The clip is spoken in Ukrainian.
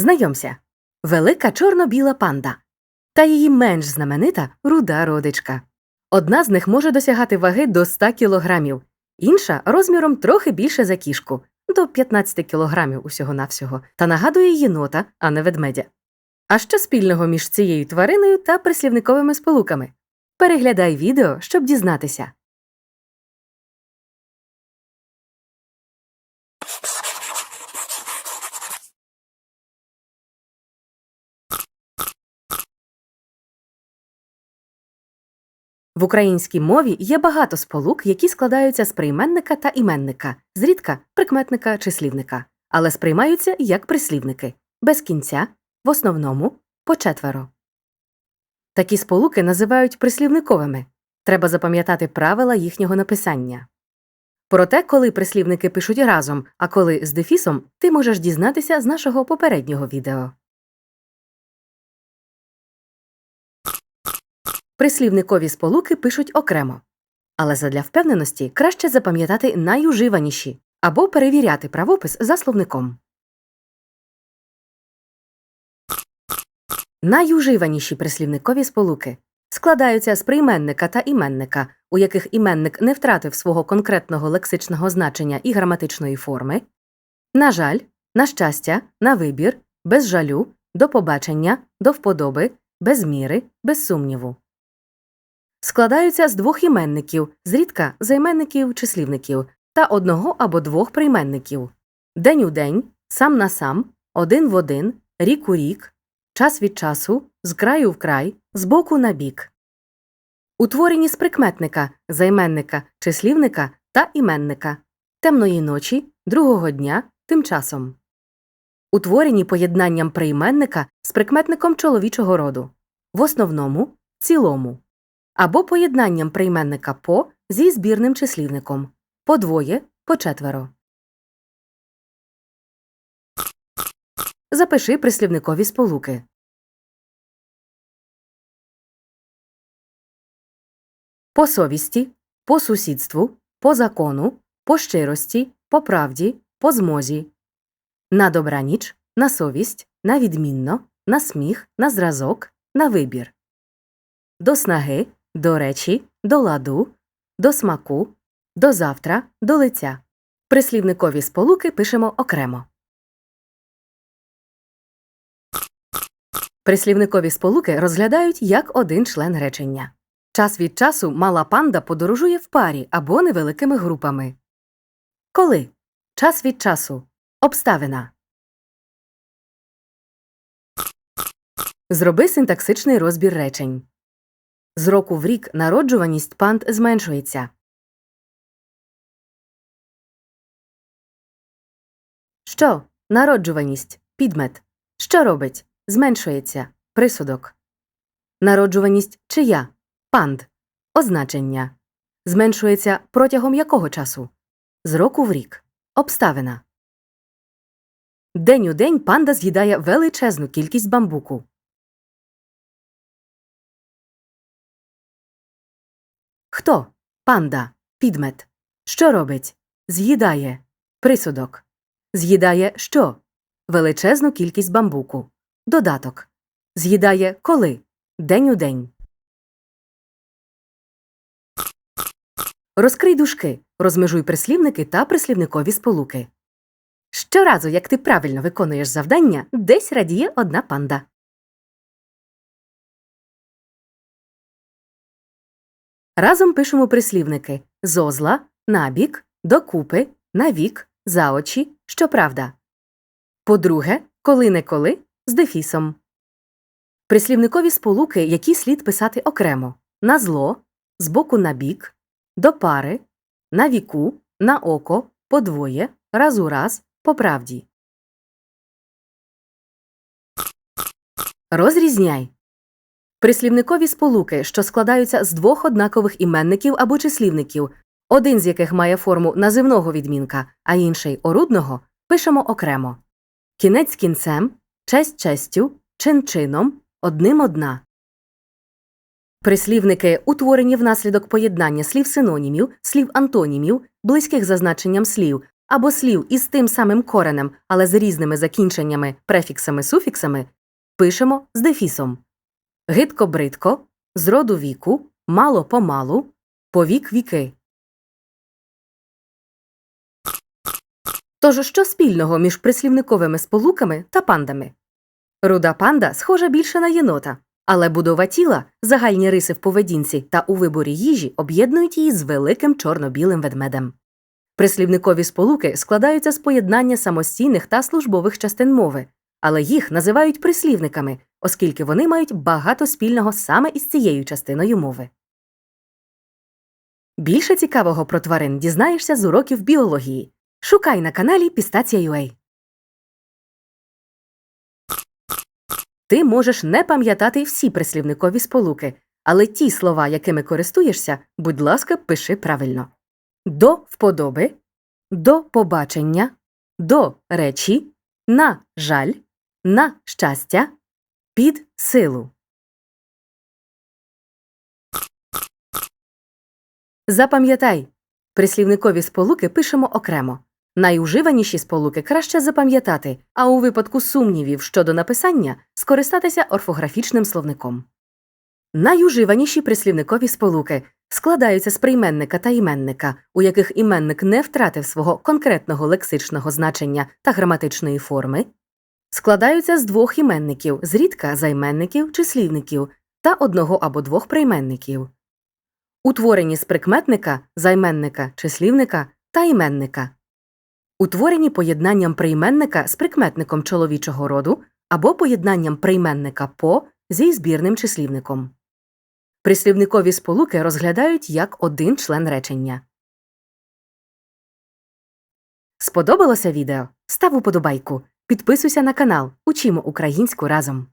Знайомся. Велика чорно-біла панда. Та її менш знаменита руда родичка. Одна з них може досягати ваги до 100 кілограмів, інша розміром трохи більше за кішку до 15 кілограмів усього-навсього, та нагадує єнота, а не ведмедя. А що спільного між цією твариною та прислівниковими сполуками? Переглядай відео, щоб дізнатися. В українській мові є багато сполук, які складаються з прийменника та іменника, зрідка прикметника чи слівника, але сприймаються як прислівники без кінця, в основному по четверо. Такі сполуки називають прислівниковими. Треба запам'ятати правила їхнього написання. Проте, коли прислівники пишуть разом, а коли з дефісом, ти можеш дізнатися з нашого попереднього відео. Прислівникові сполуки пишуть окремо. Але задля впевненості краще запам'ятати найуживаніші або перевіряти правопис за словником. Найуживаніші прислівникові сполуки складаються з прийменника та іменника, у яких іменник не втратив свого конкретного лексичного значення і граматичної форми, на жаль, на щастя, на вибір, без жалю, до побачення, до вподоби, без міри, без сумніву. Складаються з двох іменників, зрідка займенників числівників, та одного або двох прийменників день у день, сам на сам, один в один, рік у рік, час від часу, з краю в край, з боку на бік. Утворені з прикметника, займенника, числівника та іменника, темної ночі, другого дня, тим часом. Утворені поєднанням прийменника з прикметником чоловічого роду, в основному цілому, або поєднанням прийменника по зі збірним числівником по двоє, по четверо. Запиши прислівникові сполуки. По совісті, по сусідству, по закону, по щирості, по правді, по змозі. На добраніч, на совість, на відмінно, на сміх, на зразок, на вибір. До снаги, до речі, до ладу, до смаку, до завтра, до лиця. Прислівникові сполуки пишемо окремо. Прислівникові сполуки розглядають як один член речення. Час від часу мала панда подорожує в парі або невеликими групами. Коли? Час від часу. Обставина. Зроби синтаксичний розбір речень. З року в рік народжуваність панд зменшується. Що? Народжуваність. Підмет. Що робить? Зменшується. Присудок. Народжуваність чия? Панд. Означення. Зменшується протягом якого часу? З року в рік. Обставина. День у день панда з'їдає величезну кількість бамбуку. Хто? Панда. Підмет. Що робить? З'їдає. Присудок. З'їдає що? Величезну кількість бамбуку. Додаток. З'їдає коли? День у день. Розкрий дужки. Розмежуй прислівники та прислівникові сполуки. Щоразу, як ти правильно виконуєш завдання, десь радіє одна панда. Разом пишемо прислівники зозла, набік, докупи, навік, за очі, щоправда. По-друге, коли-неколи з дефісом. Прислівникові сполуки, які слід писати окремо на зло, з боку на бік, до пари, на віку, на око, подвоє, раз у раз, по правді. Розрізняй. Прислівникові сполуки, що складаються з двох однакових іменників або числівників, один з яких має форму називного відмінка, а інший орудного, пишемо окремо. Кінець кінцем, честь честю, чин чином, одним одна. Прислівники, утворені внаслідок поєднання слів синонімів, слів антонімів, близьких за значенням слів або слів із тим самим коренем, але з різними закінченнями, префіксами, суфіксами, пишемо з дефісом. Гидко-бридко, з роду віку, мало помалу, повік віки. Тож що спільного між прислівниковими сполуками та пандами? Руда панда схожа більше на єнота, але будова тіла, загальні риси в поведінці та у виборі їжі об'єднують її з великим чорно-білим ведмедем. Прислівникові сполуки складаються з поєднання самостійних та службових частин мови, але їх називають прислівниками, оскільки вони мають багато спільного саме із цією частиною мови. Більше цікавого про тварин дізнаєшся з уроків біології. Шукай на каналі Пістація.ua. Ти можеш не пам'ятати всі прислівникові сполуки, але ті слова, якими користуєшся, будь ласка, пиши правильно. До вподоби, до побачення, до речі, на жаль, на щастя, під силу. Запам'ятай, прислівникові сполуки пишемо окремо. Найуживаніші сполуки краще запам'ятати, а у випадку сумнівів щодо написання скористатися орфографічним словником. Найуживаніші прислівникові сполуки складаються з прийменника та іменника, у яких іменник не втратив свого конкретного лексичного значення та граматичної форми, складаються з двох іменників, зрідка займенників чи слівників та одного або двох прийменників, утворені з прикметника, займенника чи слівника та іменника, утворені поєднанням прийменника з прикметником чоловічого роду або поєднанням прийменника по зі збірним числівником. Прислівникові сполуки розглядають як один член речення. Сподобалося відео? Став уподобайку, підписуйся на канал, учимо українську разом.